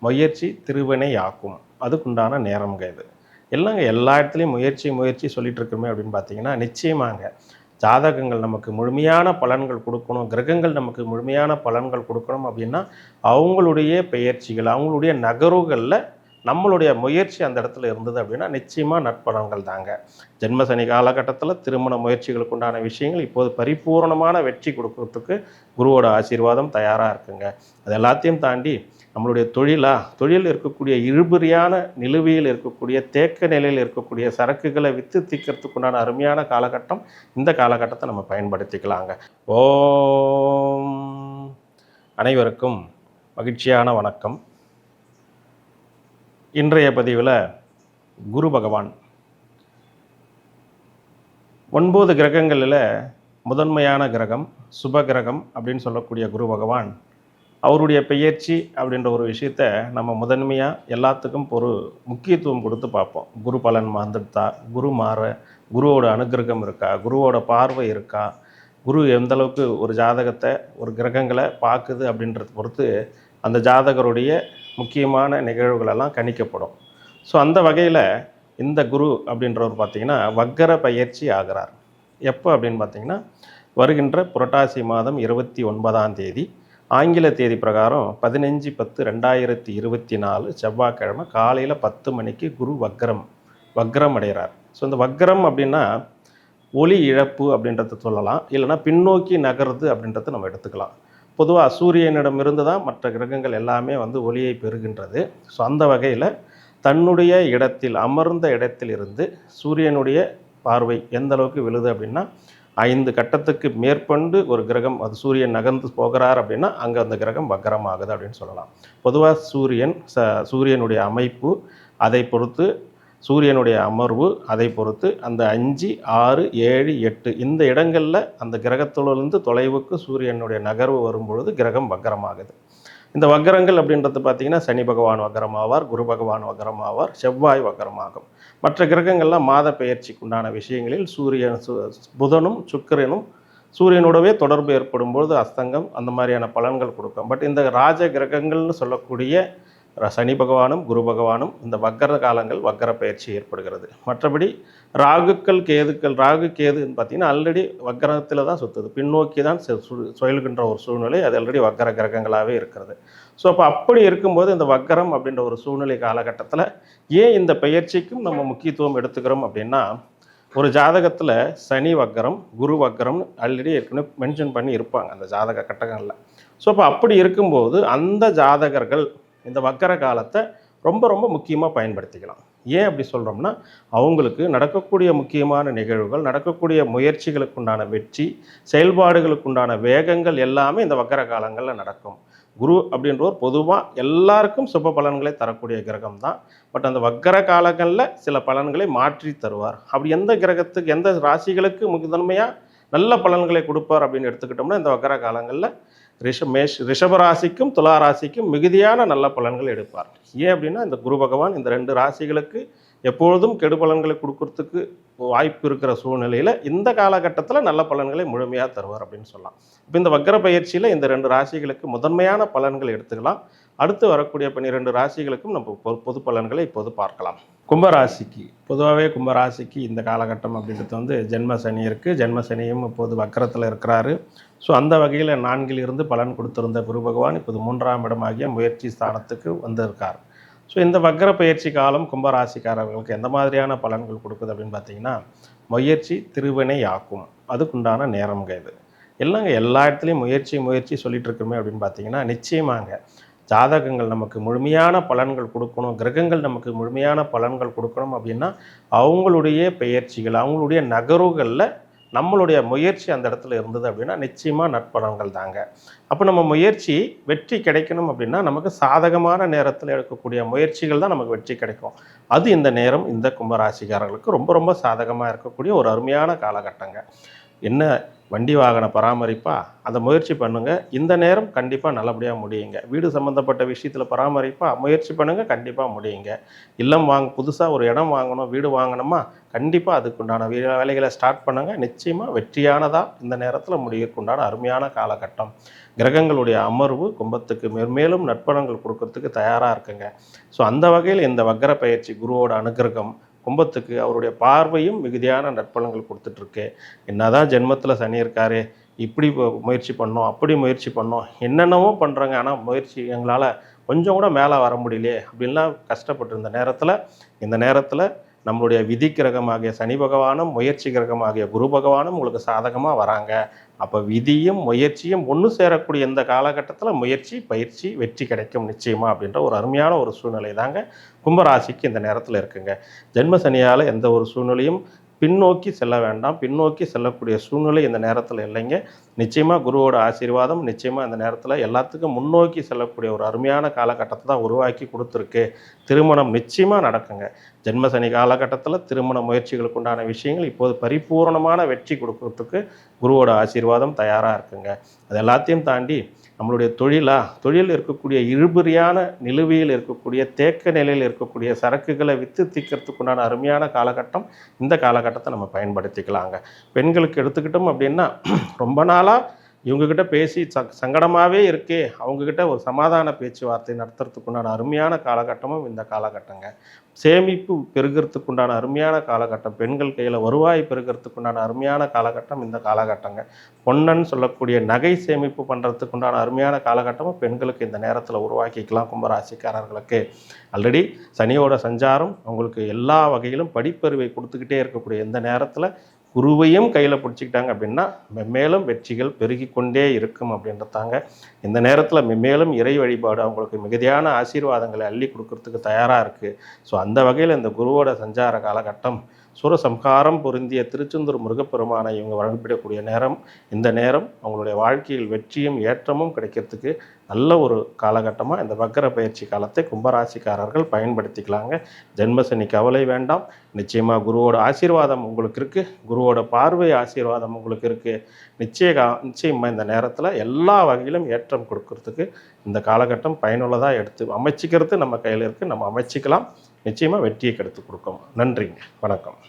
முயற்சி திருவினையாக்கும். அதுக்குண்டான நேரம்ங்க இது. இல்லைங்க எல்லா இடத்துலையும் முயற்சி முயற்சி சொல்லிட்டு இருக்கோமே அப்படின்னு பார்த்தீங்கன்னா நிச்சயமாங்க. ஜாதகங்கள் நமக்கு முழுமையான பலன்கள் கொடுக்கணும். கிரகங்கள் நமக்கு முழுமையான பலன்கள் கொடுக்கணும் அப்படின்னா அவங்களுடைய பெயர்ச்சிகள் அவங்களுடைய நகர்வுகளில் நம்மளுடைய முயற்சி அந்த இடத்துல இருந்தது அப்படின்னா நிச்சயமாக நட்பலன்கள் தாங்க. ஜென்மசனி காலகட்டத்தில் திருமண முயற்சிகளுக்கு உண்டான விஷயங்கள் இப்போது பரிபூர்ணமான வெற்றி கொடுக்கறதுக்கு குருவோட ஆசீர்வாதம் தயாராக இருக்குங்க. அது எல்லாத்தையும் தாண்டி நம்மளுடைய தொழிலா தொழில் இருக்கக்கூடிய இழுபறியான நிலுவையில் இருக்கக்கூடிய தேக்க நிலையில் இருக்கக்கூடிய சரக்குகளை விற்று தீர்க்கறதுக்கு உண்டான அருமையான காலகட்டம் இந்த காலகட்டத்தை நம்ம பயன்படுத்திக்கலாங்க. ஓம். அனைவருக்கும் மகிழ்ச்சியான வணக்கம். இன்றைய பதிவில் குரு பகவான். ஒன்பது கிரகங்களில் முதன்மையான கிரகம் சுப கிரகம் அப்படின்னு சொல்லக்கூடிய குரு பகவான். அவருடைய பெயர்ச்சி அப்படின்ற ஒரு விஷயத்த நம்ம முதன்மையாக எல்லாத்துக்கும் ஒரு முக்கியத்துவம் கொடுத்து பார்ப்போம். குரு பலன் வந்துட்டா குரு மாற குருவோட அனுகிரகம் இருக்கா குருவோட பார்வை இருக்கா குரு எந்த அளவுக்கு ஒரு ஜாதகத்தை ஒரு கிரகங்களை பார்க்குது அப்படின்றத பொறுத்து அந்த ஜாதகருடைய முக்கியமான நிகழ்வுகளெல்லாம் கணிக்கப்படும். ஸோ அந்த வகையில் இந்த குரு அப்படின்றவர் பார்த்தீங்கன்னா வக்கர பயிற்சி ஆகிறார். எப்போ அப்படின்னு பார்த்தீங்கன்னா வருகின்ற புரட்டாசி மாதம் இருபத்தி ஒன்பதாம் தேதி ஆங்கில தேதி பிரகாரம் பதினஞ்சு பத்து ரெண்டாயிரத்தி இருபத்தி நாலு செவ்வாய்க்கிழமை காலையில் பத்து மணிக்கு குரு வக்ரம் வக்ரம் அடைகிறார். ஸோ இந்த வக்ரம் அப்படின்னா ஒளி இழப்பு அப்படின்றத சொல்லலாம். இல்லைன்னா பின்னோக்கி நகருது அப்படின்றத நம்ம எடுத்துக்கலாம். பொதுவாக சூரியனிடமிருந்து தான் மற்ற கிரகங்கள் எல்லாமே வந்து ஒளியை பெறுகின்றது. ஸோ அந்த வகையில் தன்னுடைய இடத்தில் அமர்ந்த இடத்தில் இருந்து சூரியனுடைய பார்வை எந்த அளவுக்கு விழுது அப்படின்னா ஐந்து கட்டத்துக்கு மேற்கொண்டு ஒரு கிரகம் அது சூரியன் நகர்ந்து போகிறார் அப்படின்னா அங்கே அந்த கிரகம் வக்கரமாகுது அப்படின்னு சொல்லலாம். பொதுவாக சூரியன் ச சூரியனுடைய அமைப்பு அதை பொறுத்து சூரியனுடைய அமர்வு அதை பொறுத்து அந்த அஞ்சு ஆறு ஏழு எட்டு இந்த இடங்களில் அந்த கிரகத்திலிருந்து தொலைவுக்கு சூரியனுடைய நகர்வு வரும்பொழுது கிரகம் வக்கரமாகுது. இந்த வக்கரங்கள் அப்படின்றது பார்த்தீங்கன்னா சனி பகவான் வக்கரமாவார் குரு பகவான் வக்கரமாவார் செவ்வாய் வக்கரமாகும். மற்ற கிரகங்கள்லாம் மாத பெயர்ச்சிக்கு உண்டான விஷயங்களில் சூரியன் சு- புதனும் சுக்கிரனும் சூரியனோடவே தொடர்பு ஏற்படும் பொழுது அஸ்தங்கம் அந்த மாதிரியான பலன்கள் கொடுக்கும். பட் இந்த ராஜ கிரகங்கள்னு சொல்லக்கூடிய சனி பகவானும் குரு பகவானும் இந்த வக்கர காலங்கள் வக்கர பயிற்சி ஏற்படுகிறது. மற்றபடி ராகுக்கள் கேதுக்கள் ராகு கேதுன்னு பார்த்தீங்கன்னா ஆல்ரெடி வக்கரத்தில் தான் சுற்றுது பின்னோக்கி தான் சுயல்கின்ற சு- சுழல்கின்ற ஒரு சூழ்நிலை அது ஆல்ரெடி வக்கர கிரகங்களாகவே இருக்கிறது. ஸோ அப்போ அப்படி இருக்கும்போது இந்த வக்கரம் அப்படின்ற ஒரு சூழ்நிலை காலகட்டத்தில் ஏன் இந்த பயிற்சிக்கும் நம்ம முக்கியத்துவம் எடுத்துக்கிறோம் அப்படின்னா ஒரு ஜாதகத்தில் சனி வக்கரம் குரு வக்கரம் ஆல்ரெடி ஏற்கனவே மென்ஷன் பண்ணி இருப்பாங்க அந்த ஜாதக கட்டங்களில் ஸோ அப்போ அப்படி இருக்கும்போது அந்த ஜாதகர்கள் இந்த வக்கர காலத்தை ரொம்ப ரொம்ப முக்கியமாக பயன்படுத்திக்கலாம். ஏன் அப்படி சொல்கிறோம்னா அவங்களுக்கு நடக்கக்கூடிய முக்கியமான நிகழ்வுகள் நடக்கக்கூடிய முயற்சிகளுக்கு உண்டான வெற்றி செயல்பாடுகளுக்கு உண்டான வேகங்கள் எல்லாமே இந்த வக்கர காலங்களில் நடக்கும். குரு அப்படின்றவர் பொதுவாக எல்லாருக்கும் சுப பலன்களை தரக்கூடிய கிரகம் தான் பட் அந்த வக்கர காலங்களில் சில பலன்களை மாற்றி தருவார். அப்படி எந்த கிரகத்துக்கு எந்த ராசிகளுக்கு முதன்மையாக நல்ல பலன்களை கொடுப்பார் அப்படின்னு எடுத்துக்கிட்டோம்னா இந்த வக்கர காலங்களில் ரிஷமேஷ் ரிஷபராசிக்கும் ராசிக்கும் துலா ராசிக்கும் மிகுதியான நல்ல பலன்கள் எடுப்பார். ஏன் அப்படின்னா இந்த குரு பகவான் இந்த ரெண்டு ராசிகளுக்கு எப்பொழுதும் கெடு பலன்களை கொடுக்கறதுக்கு வாய்ப்பு இருக்கிற சூழ்நிலையில் இந்த காலகட்டத்தில் நல்ல பலன்களை முழுமையாக தருவார் அப்படின்னு சொல்லலாம். இப்போ இந்த வக்கர பயிற்சியில் இந்த ரெண்டு ராசிகளுக்கு முதன்மையான பலன்கள் எடுத்துக்கலாம். அடுத்து வரக்கூடிய பன்னிரெண்டு ராசிகளுக்கும் நம்ம பொ- பொது பலன்களை இப்போது பார்க்கலாம். கும்பராசிக்கு. பொதுவாகவே கும்பராசிக்கு இந்த காலகட்டம் அப்படின்றது வந்து ஜென்ம சனி இருக்குது ஜென்ம சனியும் இப்போது வக்கரத்தில் இருக்கிறாரு. ஸோ அந்த வகையில் நான்கில் இருந்து பலன் கொடுத்திருந்த குரு பகவான் இப்போது மூன்றாம் இடமாகிய முயற்சி ஸ்தானத்துக்கு வந்திருக்கார். ஸோ இந்த வக்கர பயிற்சி காலம் கும்பராசிக்காரர்களுக்கு எந்த மாதிரியான பலன்கள் கொடுக்குது அப்படின்னு பார்த்தீங்கன்னா முயற்சி திருவினை ஆக்கும். அதுக்குண்டான நேரம்ங்க இது. இல்லைங்க எல்லா இடத்துலையும் முயற்சி முயற்சி சொல்லிட்டு இருக்கோமே அப்படின்னு பார்த்தீங்கன்னா நிச்சயமாங்க. ஜாதகங்கள் நமக்கு முழுமையான பலன்கள் கொடுக்கணும் கிரகங்கள் நமக்கு முழுமையான பலன்கள் கொடுக்கணும் அப்படின்னா அவங்களுடைய பெயர்ச்சிகள் அவங்களுடைய நகர்வுகளில் நம்மளுடைய முயற்சி அந்த இடத்துல இருந்தது அப்படின்னா நிச்சயமாக நற்பலன்கள் தாங்க. அப்போ நம்ம முயற்சி வெற்றி கிடைக்கணும் அப்படின்னா நமக்கு சாதகமான நேரத்தில் எடுக்கக்கூடிய முயற்சிகள் தான் நமக்கு வெற்றி கிடைக்கும். அது இந்த நேரம் இந்த கும்பராசிக்காரர்களுக்கு ரொம்ப ரொம்ப சாதகமாக இருக்கக்கூடிய ஒரு அருமையான காலகட்டங்க. என்ன வண்டி வாகன பராமரிப்பா? அதை முயற்சி பண்ணுங்கள் இந்த நேரம் கண்டிப்பாக நல்லபடியாக முடியுங்க. வீடு சம்மந்தப்பட்ட விஷயத்தில் பராமரிப்பா? முயற்சி பண்ணுங்கள் கண்டிப்பாக முடியுங்க. இல்லம் வாங்க புதுசாக ஒரு இடம் வாங்கணும் வீடு வாங்கணுமா? கண்டிப்பாக அதுக்குண்டான வேலைகளை ஸ்டார்ட் பண்ணுங்க. நிச்சயமாக வெற்றியானதாக இந்த நேரத்தில் முடியக்குண்டான அருமையான காலகட்டம். கிரகங்களுடைய அமர்வு கும்பத்துக்கு மேற்மேலும் நட்பணங்கள் கொடுக்கறதுக்கு தயாராக இருக்குங்க. ஸோ அந்த வகையில் இந்த வக்கர பயிற்சி குருவோட அனுகிரகம் கும்பத்துக்கு அவருடைய பார்வையும் மிகுதியான நற்பலங்கள் கொடுத்துட்ருக்கு. என்னதான் ஜென்மத்தில் சனி இருக்காரு இப்படி முயற்சி பண்ணோம் அப்படி முயற்சி பண்ணோம் என்னென்னவோ பண்ணுறாங்க ஆனால் முயற்சி எங்களால் கொஞ்சம் கூட மேலே வர முடியலையே அப்படின்லாம் கஷ்டப்பட்டிருந்த நேரத்தில் இந்த நேரத்தில் நம்மளுடைய விதி கிரகமாகிய சனி பகவானும் முயற்சி கிரகமாகிய குரு பகவானும் உங்களுக்கு சாதகமாக வராங்க. அப்போ விதியும் முயற்சியும் ஒன்று சேரக்கூடிய இந்த காலகட்டத்தில் முயற்சி பயிற்சி வெற்றி கிடைக்கும் நிச்சயமா அப்படின்ற ஒரு அருமையான ஒரு சூழ்நிலை தாங்க கும்பராசிக்கு இந்த நேரத்தில் இருக்குங்க. ஜென்ம சனியால் எந்த ஒரு சூழ்நிலையும் பின்னோக்கி செல்ல வேண்டாம். பின்னோக்கி செல்லக்கூடிய சூழ்நிலை இந்த நேரத்தில் இல்லைங்க. நிச்சயமாக குருவோட ஆசீர்வாதம் நிச்சயமாக இந்த நேரத்தில் எல்லாத்துக்கும் முன்னோக்கி செல்லக்கூடிய ஒரு அருமையான காலகட்டத்தை தான் உருவாக்கி கொடுத்துருக்கு. திருமணம் நிச்சயமாக நடக்குங்க. ஜென்ம சனி காலகட்டத்தில் திருமண முயற்சிகளுக்கு உண்டான விஷயங்கள் இப்போது பரிபூர்ணமான வெற்றி கொடுக்கறதுக்கு குருவோட ஆசீர்வாதம் தயாராக இருக்குங்க. அது எல்லாத்தையும் தாண்டி நம்மளுடைய தொழிலா? தொழில் இருக்கக்கூடிய இழுபறியான நிலுவையில் இருக்கக்கூடிய தேக்க நிலையில் இருக்கக்கூடிய சரக்குகளை விற்று தீர்க்கறதுக்குண்டான அருமையான காலகட்டம் இந்த காலகட்டத்தை நம்ம பயன்படுத்திக்கலாங்க. பெண்களுக்கு எடுத்துக்கிட்டோம் அப்படின்னா ரொம்ப நாளாக இவங்கக்கிட்ட பேசி ச சங்கடமாகவே இருக்கே. அவங்கக்கிட்ட ஒரு சமாதான பேச்சுவார்த்தை நடத்துறதுக்குண்டான அருமையான காலகட்டமும் இந்த காலகட்டங்க. சேமிப்பு பெருகிறதுக்குண்டான அருமையான காலகட்டம். பெண்கள் கையில் வருவாய் பெருகிறதுக்குண்டான அருமையான காலகட்டம் இந்த காலகட்டங்க. பொன்னன் சொல்லக்கூடிய நகை சேமிப்பு பண்ணுறதுக்குண்டான அருமையான காலகட்டமும் பெண்களுக்கு இந்த நேரத்தில் உருவாக்கிக்கலாம் கும்பராசிக்காரர்களுக்கு. ஆல்ரெடி சனியோட சஞ்சாரம் அவங்களுக்கு எல்லா வகையிலும் படிப்பறிவை கொடுத்துக்கிட்டே இருக்கக்கூடிய இந்த நேரத்தில் குருவையும் கையில் பிடிச்சிக்கிட்டாங்க அப்படின்னா மென்மேலும் வெற்றிகள் பெருகி கொண்டே இருக்கும் அப்படின்றதாங்க. இந்த நேரத்தில் மென்மேலும் இறை வழிபாடு அவங்களுக்கு மிகுதியான ஆசீர்வாதங்களை அள்ளி கொடுக்கறதுக்கு தயாராக இருக்குது ஸோ அந்த வகையில் இந்த குருவோட சஞ்சார காலகட்டம் சுரசம்ஹாரம் பொருந்திய திருச்செந்தூர் முருகப்பெருமானை இவங்க வழங்கப்படக்கூடிய நேரம் இந்த நேரம் அவங்களுடைய வாழ்க்கையில் வெற்றியும் ஏற்றமும் கிடைக்கிறதுக்கு நல்ல ஒரு காலகட்டமாக இந்த வக்கர பயிற்சி காலத்தை கும்பராசிக்காரர்கள் பயன்படுத்திக்கலாங்க. ஜென்மசனி கவலை வேண்டாம். நிச்சயமாக குருவோட ஆசீர்வாதம் உங்களுக்கு இருக்குது குருவோட பார்வை ஆசீர்வாதம் உங்களுக்கு இருக்குது நிச்சய நிச்சயமாக இந்த நேரத்தில் எல்லா வகையிலும் ஏற்றம் கொடுக்கறதுக்கு இந்த காலகட்டம் பயனுள்ளதாக எடுத்து அமைச்சிக்கிறது நம்ம கையில் இருக்குது நம்ம அமைச்சிக்கலாம். நிச்சயமாக வெற்றியை கெடுத்து கொடுக்கும். நன்றிங்க. வணக்கம்.